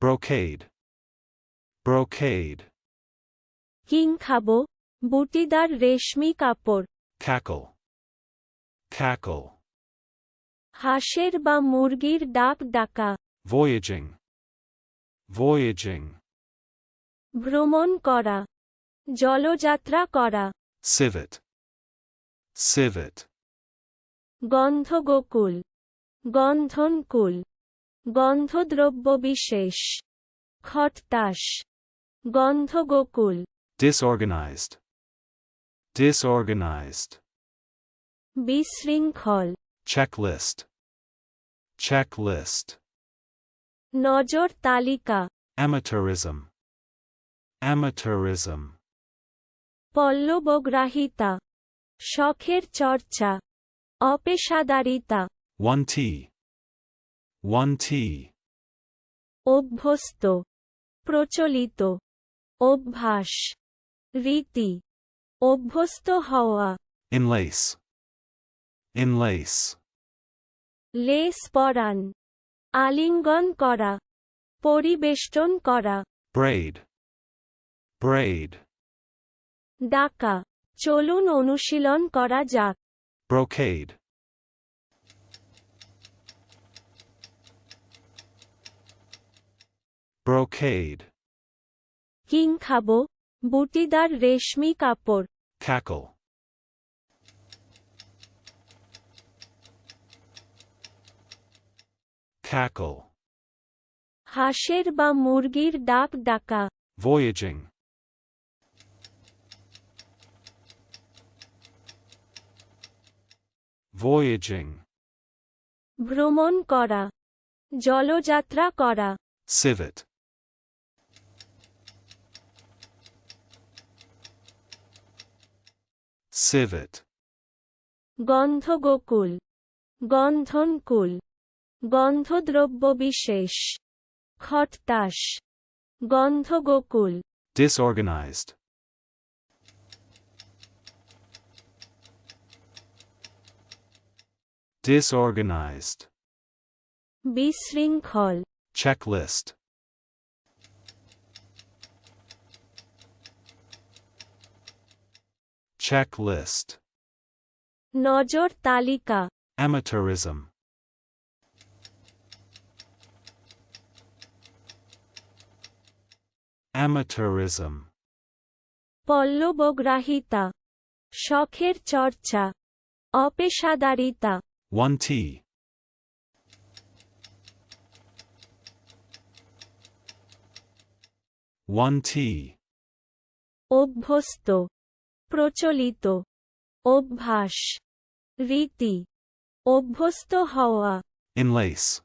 brocade, brocade, king খাব বুটিদার রেশমি কাপড় cackle, cackle, হাঁসের বা মুরগির ডাক ডাকা voyaging, voyaging, ভ্রমণ করা জলযাত্রা করা civet, civet, গন্ধগোকুল গন্ধনকুল গন্ধদ্রব্য বিশেষ খটতাস গন্ধগোকুল ডিসঅর্গানাইজড ডিসঅর্গানাইজড বিশৃঙ্খল চেকলিস্ট চেকলিস্ট নজর তালিকা অ্যামেটারিজম অ্যামেটারিজম পল্লবগ্রাহিতা শখের চর্চা অপেশাদারিতা ওয়ান্টি T, one অভ্যস্ত প্রচলিত অভ্যাস রীতি অভ্যস্ত হওয়া। Enlace, enlace, লেস পরান আলিঙ্গন করা পরিবেষ্টন করা। Braid, braid, ডাকা চলুন অনুশীলন করা যাক। Brocade, brocade, কিং খাব বুটিদার রেশমি কাপড় cackle, cackle, হাঁসের বা মুরগির ডাক ডাকা voyaging, voyaging, ভ্রমণ করা জলযাত্রা করা civet, civet, গন্ধগোকুল গন্ধনকুল গন্ধদ্রব্য বিশেষ খটতাস গন্ধগোকুল disorganized, disorganized, বিশৃঙ্খল checklist, checklist, নজর তালিকা amateurism, amateurism, পল্লবগ্রাহিতা শখের চর্চা অপেশাদারিতা one T, one T, অভ্যস্ত প্রচলিত। অভ্যাস। রীতি। অভ্যস্ত হওয়া। Enlace,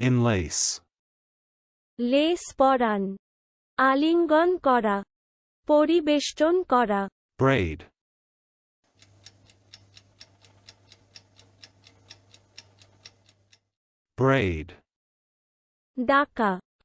enlace, লেস পরান আলিঙ্গন করা। পরিবেষ্টন করা। Braid, braid, ডাকা।